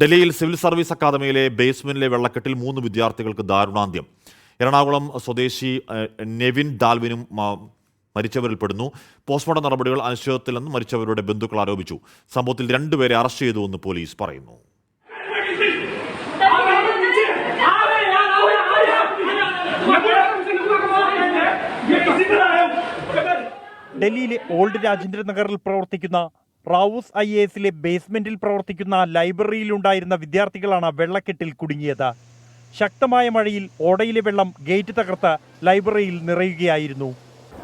ഡൽഹിയിൽ civil service അക്കാദമിയിലെ ബേസ്മെന്റിലെ വെള്ളക്കെട്ടിൽ മൂന്ന് വിദ്യാർത്ഥികൾക്ക് ദാരുണാന്ത്യം. എറണാകുളം സ്വദേശി നെവിൻ ഡാൽവിനും മരിച്ചവരിൽപ്പെടുന്നു മരിച്ചവരിൽ പെടുന്നു. പോസ്റ്റ്മോർട്ടം നടപടികൾ അനിശ്ചിതത്തിലെന്ന് മരിച്ചവരുടെ ബന്ധുക്കൾ ആരോപിച്ചു. സംഭവത്തിൽ രണ്ടുപേരെ അറസ്റ്റ് ചെയ്തുവെന്ന് പോലീസ് പറയുന്നു. ഡൽഹിയിലെ ഓൾഡ് രാജേന്ദ്ര നഗറിൽ പ്രവർത്തിക്കുന്ന റാവൂസ് ഐ എ എസിലെ ബേസ്മെന്റിൽ പ്രവർത്തിക്കുന്ന ലൈബ്രറിയിലുണ്ടായിരുന്ന വിദ്യാർത്ഥികളാണ് വെള്ളക്കെട്ടിൽ കുടുങ്ങിയത്. ശക്തമായ മഴയിൽ ഓടയിലെ വെള്ളം ഗേറ്റ് തകർത്ത് ലൈബ്രറിയിൽ നിറയുകയായിരുന്നു.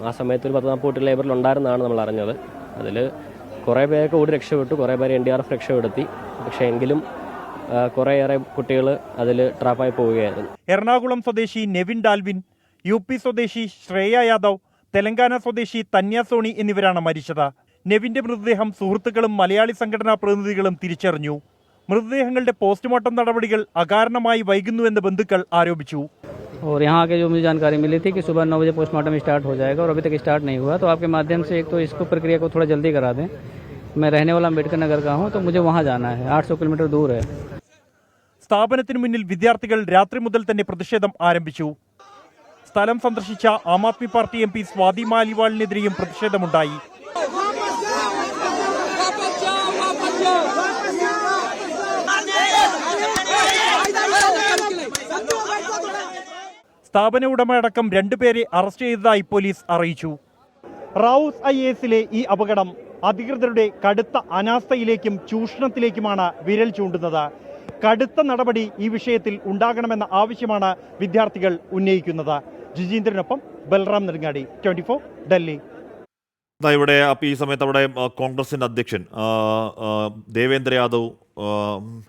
ആ സമയത്ത് ഒരു പത്ത് നാൽപ്പത് കുട്ടി ലൈബ്രറിയിൽ ഉണ്ടായിരുന്നതാണ് നമ്മൾ അറിഞ്ഞത്. അതിൽ കുറേ പേരൊക്കെ ഓടി രക്ഷപ്പെട്ടു. കുറേ പേര് എൻ ഡി ആർ എഫ് രക്ഷപ്പെടുത്തി. പക്ഷേ എങ്കിലും കുറേയേറെ കുട്ടികൾ അതിൽ ട്രാപ്പായി പോവുകയായിരുന്നു. എറണാകുളം സ്വദേശി നെവിൻ ഡാൽവിൻ യു പി സ്വദേശി ശ്രേയ യാദവ് തെലങ്കാന സ്വദേശി തന്യ സോണി എന്നിവരാണ് മരിച്ചത്. നെവിന്റെ മൃതദേഹം സുഹൃത്തുക്കളും മലയാളി സംഘടനാ പ്രതിനിധികളും തിരിച്ചറിഞ്ഞു മൃതദേഹങ്ങളുടെ പോസ്റ്റ്മോർട്ടം നടപടികൾ അകാരണമായി വൈകുന്നുവെന്ന് ബന്ധുക്കൾ ആരോപിച്ചു और यहाँ आके जो मुझे जानकारी मिली थी कि सुबह नौ बजे पोस्टमार्टम स्टार्ट हो जाएगा और अभी तक स्टार्ट नहीं हुआ तो आपके माध्यम से एक तो इसको प्रक्रिया को थोड़ा जल्दी करा दें मैं रहने वाला अम्बेडकर नगर का हूँ तो मुझे वहाँ जाना है 800 किलोमीटर दूर है സ്ഥാപനത്തിനു മുന്നിൽ വിദ്യാർത്ഥികൾ രാത്രി മുതൽ തന്നെ പ്രതിഷേധം ആരംഭിച്ചു സ്ഥലം സന്ദർശിച്ച Aam Aadmi Party M P Swati മാലിവാളിനെതിരെയും പ്രതിഷേധമുണ്ടായി സ്ഥാപന ഉടമയടക്കം രണ്ടുപേരെ അറസ്റ്റ് ചെയ്തതായി പോലീസ് അറിയിച്ചു. റാവുസ് ഐ എസിലെ ഈ അപകടം അധികൃതരുടെ കടുത്ത അനാസ്ഥയിലേക്കും ചൂഷണത്തിലേക്കുമാണ് വിരൽ ചൂണ്ടുന്നത്. കടുത്ത നടപടി ഈ വിഷയത്തിൽ ഉണ്ടാകണമെന്ന ആവശ്യമാണ് വിദ്യാർത്ഥികൾ ഉന്നയിക്കുന്നത്. ജിജീന്ദ്രനൊപ്പം ബൽറാം നെടുങ്ങാടി ട്വന്റി ഫോർ ഡൽഹി. ദാ ഇവിടെ ഈ സമയത്ത് അവിടെ കോൺഗ്രസിന്റെ കോൺഗ്രസിന്റെ അധ്യക്ഷൻ ദേവേന്ദ്ര യാദവ്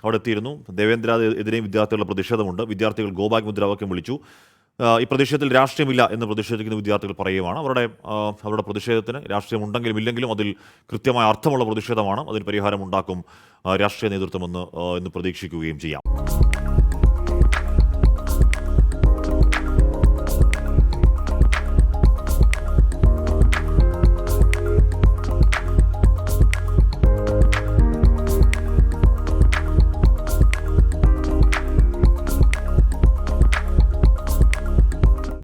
അവിടെ എത്തിയിരുന്നു. ദേവേന്ദ്ര യാദവ് എതിരെയും വിദ്യാർത്ഥികളുടെ പ്രതിഷേധമുണ്ട്. വിദ്യാർത്ഥികൾ ഗോബാഗ് മുദ്രാവാക്യം വിളിച്ചു. ഈ പ്രതിഷേധത്തിൽ രാഷ്ട്രീയമില്ല എന്ന് പ്രതിഷേധിക്കുന്ന വിദ്യാർത്ഥികൾ പറയുകയാണ്. അവരുടെ അവരുടെ പ്രതിഷേധത്തിന് രാഷ്ട്രീയം ഉണ്ടെങ്കിലും ഇല്ലെങ്കിലും അതിൽ കൃത്യമായ അർത്ഥമുള്ള പ്രതിഷേധമാണ്. അതിൽ പരിഹാരം ഉണ്ടാക്കും ആ, രാഷ്ട്രീയ നേതൃത്വമെന്ന് എന്ന് പ്രതീക്ഷിക്കുകയും ചെയ്യാം.